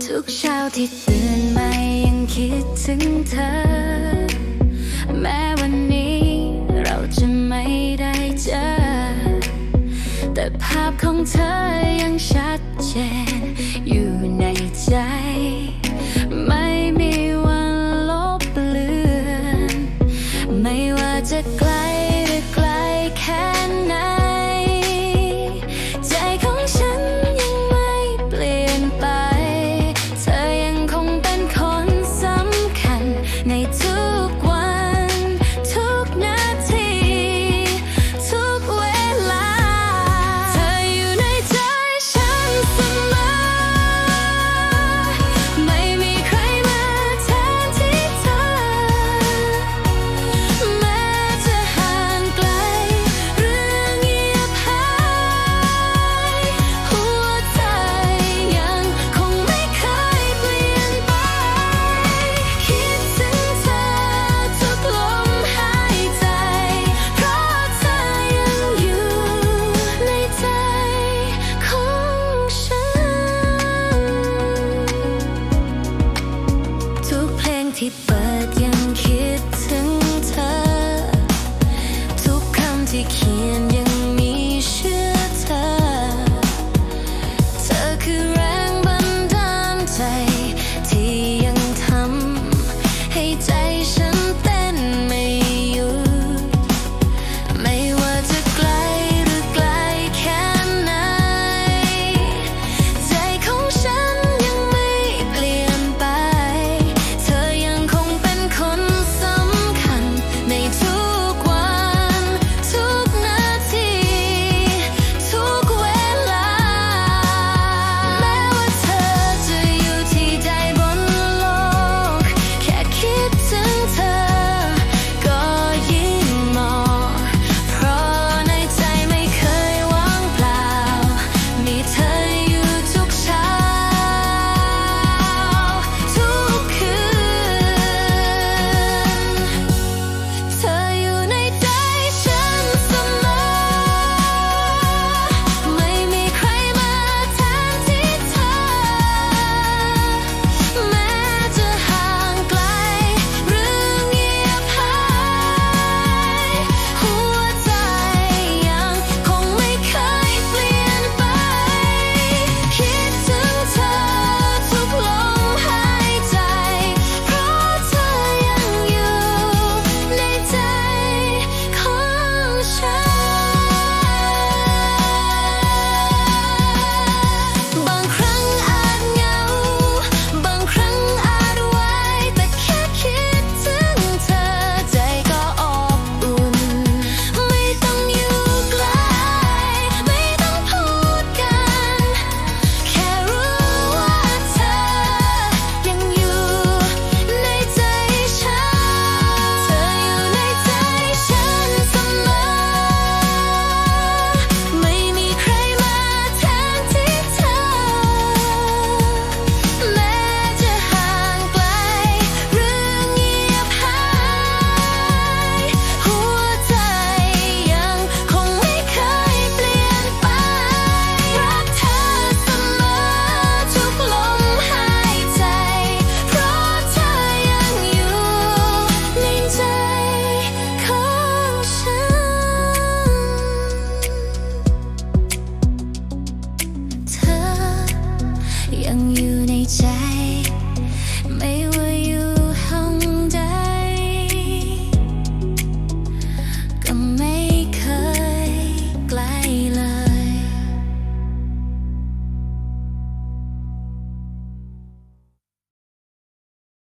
ทุกเช้าที่ตื่นมายังคิดถึงเธอ แม้วันนี้เราจะไม่ได้เจอ แต่ภาพของเธอยังชัดเจนอยู่ในใจ ที่เปิดยังคิดถึงเธอ ทุกคำที่เขียนยัง